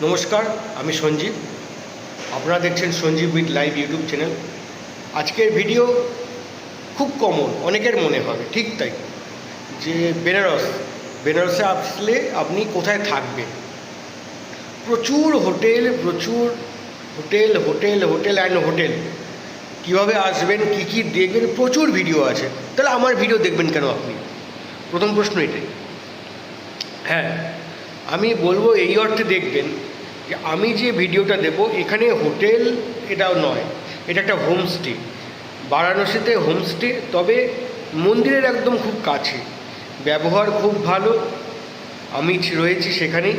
নমস্কার, আমি সঞ্জীব। আপনারা দেখছেন Sanjeev with live YouTube channel. আজকের ভিডিও খুব কমন, অনেকের মনে হবে, ঠিক তাই। যে বেনারস, বেনারসে আসলে আপনি কোথায় থাকবেন? প্রচুর হোটেল প্রচুর hotel hotel hotel and hotel. কীভাবে আসবেন কী কী দেখবেন প্রচুর ভিডিও আছে। তাহলে আমার ভিডিও দেখবেন কেন আপনি? প্রথম প্রশ্ন এটাই। হ্যাঁ। আমি বলব এই অর্থে দেখবেন যে আমি যে ভিডিওটা দেব এখানে হোটেল এটাও নয়। এটা একটা হোমস্টে বারাণসীতে হোমস্টে তবে মন্দিরের একদম খুব কাছে। ব্যবহার খুব ভালো। আমি রয়েছি সেখানে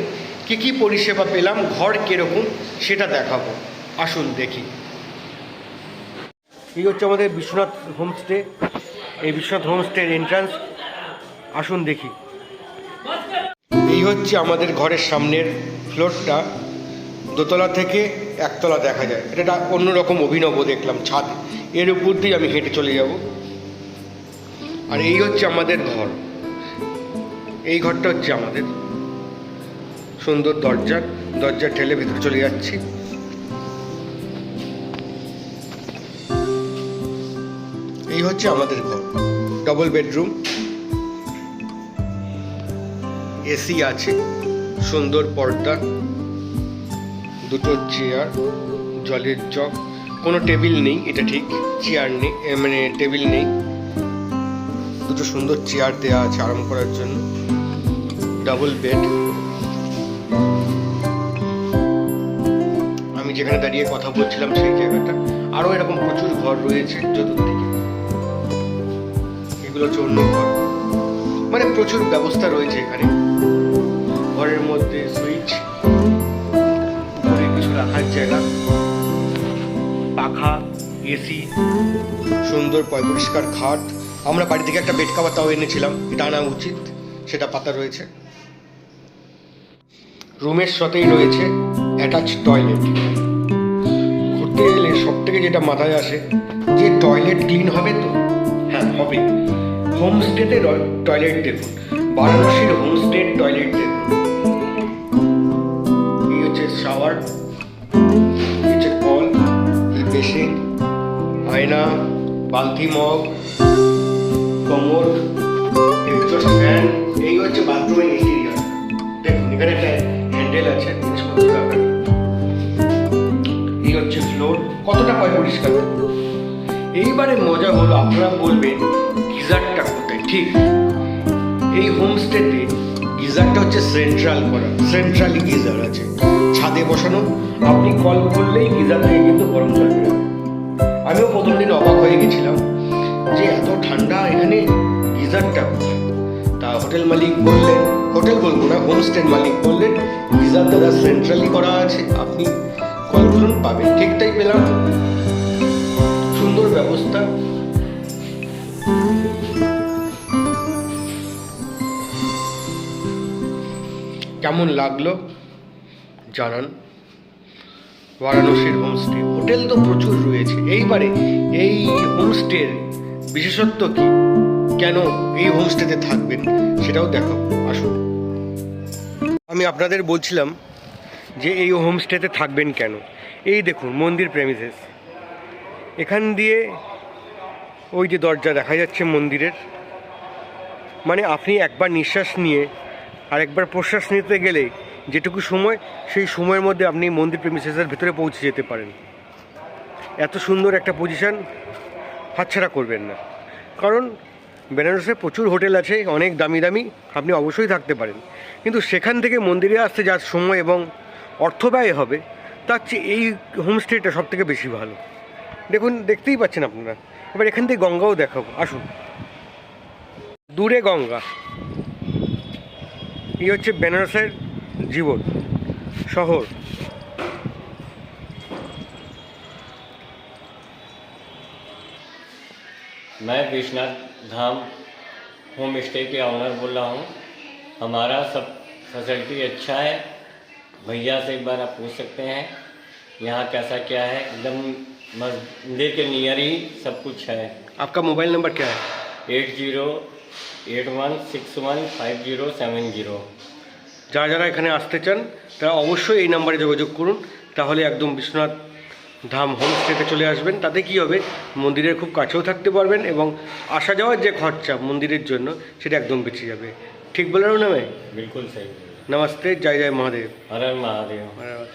কী কী পরিষেবা পেলাম ঘর কীরকম সেটা দেখাবো। আসুন দেখি। এই হচ্ছে আমাদের বিশ্বনাথ হোমস্টে, এই বিশ্বনাথ হোমস্টের এন্ট্রান্স আসুন দেখি। এই হচ্ছে আমাদের ঘরের সামনের ফ্লোরটা দোতলা থেকে একতলা দেখা যায়। এটা অন্যরকম অভিনব দেখলাম ছাদ। এর উপর দিয়ে আমি হেঁটে চলে যাব। আর এই হচ্ছে আমাদের ঘর। এই ঘরটা হচ্ছে আমাদের। সুন্দর দরজা। দরজা ঠেলে ভেতরে চলে যাচ্ছি। এই হচ্ছে আমাদের ঘর। ডবল বেডরুম এসি আছে, সুন্দর পর্দা, দুটো চেয়ার জলের জগ কোনো টেবিল নেই, এটা ঠিক চেয়ার নেই মানে টেবিল নেই। দুটো সুন্দর চেয়ার দেওয়া আছে আরাম করার জন্য। ডাবল বেড আমি যেখানে দাঁড়িয়ে কথা বলছিলাম সেই জায়গাটা। আরও এরকম প্রচুর ঘর রয়েছে, চতুর্দিকে এগুলো হচ্ছে ঘর। মানে প্রচুর ব্যবস্থা রয়েছে এখানে। ঘরের মধ্যে সুইচ উপরে কিছু রাখার জায়গা, পাখা এসি সুন্দর পরিষ্কার খাট। আমরা বাড়ি থেকে একটা বেড কাভার তাও এনেছিলাম, এটা আনা উচিত, সেটা পাতা রয়েছে। রুমের সাথেই রয়েছে অ্যাটাচ টয়লেট ঘুরতে গেলে সব থেকে যেটা মাথায় আসে, যে টয়লেট ক্লিন হবে তো? হ্যাঁ হবে হোমস্টেতে টয়লেট দেখুন। বারাণসীর হোমস্টের টয়লেট দেখুন। এই হচ্ছে শাওয়ার এই হচ্ছে কল বেসিন, আয়না, বালতি মগ কমোড এক্সস্ট ফ্যান এই হচ্ছে বাথরুমের ইন্টেরিয়ার দেখুন, এখানে একটা হ্যান্ডেল আছে এই হচ্ছে ফ্লোর কতটা পয় পরিষ্কার? এইবারে মজা হলো, আপনারা বলবেন গিজারটা কোথায়? ঠিক। এই হোমস্টেতে গিজারটা হচ্ছে সেন্ট্রাল করা, সেন্ট্রালি গিজার আছে। ছাদে বসানো, আপনি কল করলেই গিজার থেকে কিন্তু গরম জল বেরোবে আমিও প্রথম দিন অবাক হয়ে গেছিলাম যে এত ঠান্ডা এখানে গিজারটা কোথায়? তা হোটেল মালিক বললেন, হোটেল বলব না, হোমস্টের মালিক বললেন, গিজার দাদা সেন্ট্রালি করা আছে, আপনি কল করুন, পাবেন। ঠিকটাই পেলাম। সুন্দর ব্যবস্থা। কেমন লাগল? জানান। বারাণসীর হোমস্টে। হোটেল তো প্রচুর রয়েছে। এইবারে এই হোমস্টের বিশেষত্ব কি? কেন এই হোমস্টেতে থাকবেন? সেটাও দেখো আসুন। আমি আপনাদের বলছিলাম যে এই হোমস্টেতে থাকবেন কেন? এই দেখুন, মন্দির প্রেমিসেস এখান দিয়ে ওই যে দরজা দেখা যাচ্ছে মন্দিরের। মানে আপনি একবার নিঃশ্বাস নিয়ে আর একবার প্রশ্বাস নিতে গেলে যেটুকু সময়, সেই সময়ের মধ্যে আপনি মন্দির প্রেমিসেসের ভিতরে পৌঁছে যেতে পারেন। এত সুন্দর একটা পজিশান হাতছাড়া করবেন না। কারণ বেনারসে প্রচুর হোটেল আছে, অনেক দামি দামি, আপনি অবশ্যই থাকতে পারেন। কিন্তু সেখান থেকে মন্দিরে আসতে যার সময় এবং অর্থ ব্যয় হবে, তার চেয়ে এই হোমস্টেটা সব থেকে বেশি ভালো। দেখুন, দেখতেই পাচ্ছেন আপনারা। এবার এখান থেকে গঙ্গাও দেখাবো আসুন দূরে গঙ্গা এই হচ্ছে বেনারসের জীবন শহর मैं विश्वनाथ धाम होम स्टे के ऑनर बोल रहा हूँ हमारा सब फैसिलिटी अच्छा है भैया से एक बार आप पूछ सकते हैं यहाँ कैसा क्या है एकदम मंदिर के नियर ही सब कुछ है आपका मोबाइल नंबर क्या है eight zero eight one six one five zero seven zero যারা যারা এখানে আসতে চান তারা অবশ্যই এই নাম্বারে যোগাযোগ করুন তাহলে একদম বিশ্বনাথ ধাম হোমস্টেতে চলে আসবেন তাতে কি হবে মন্দিরের খুব কাছেও থাকতে পারবেন এবং আসা যাওয়ার যে খরচা মন্দিরের জন্য সেটা একদম বেঁচে যাবে ঠিক বললাম না मैं बिल्कुल सही नमस्ते जय जय महादेव हर हर महादेव महाराज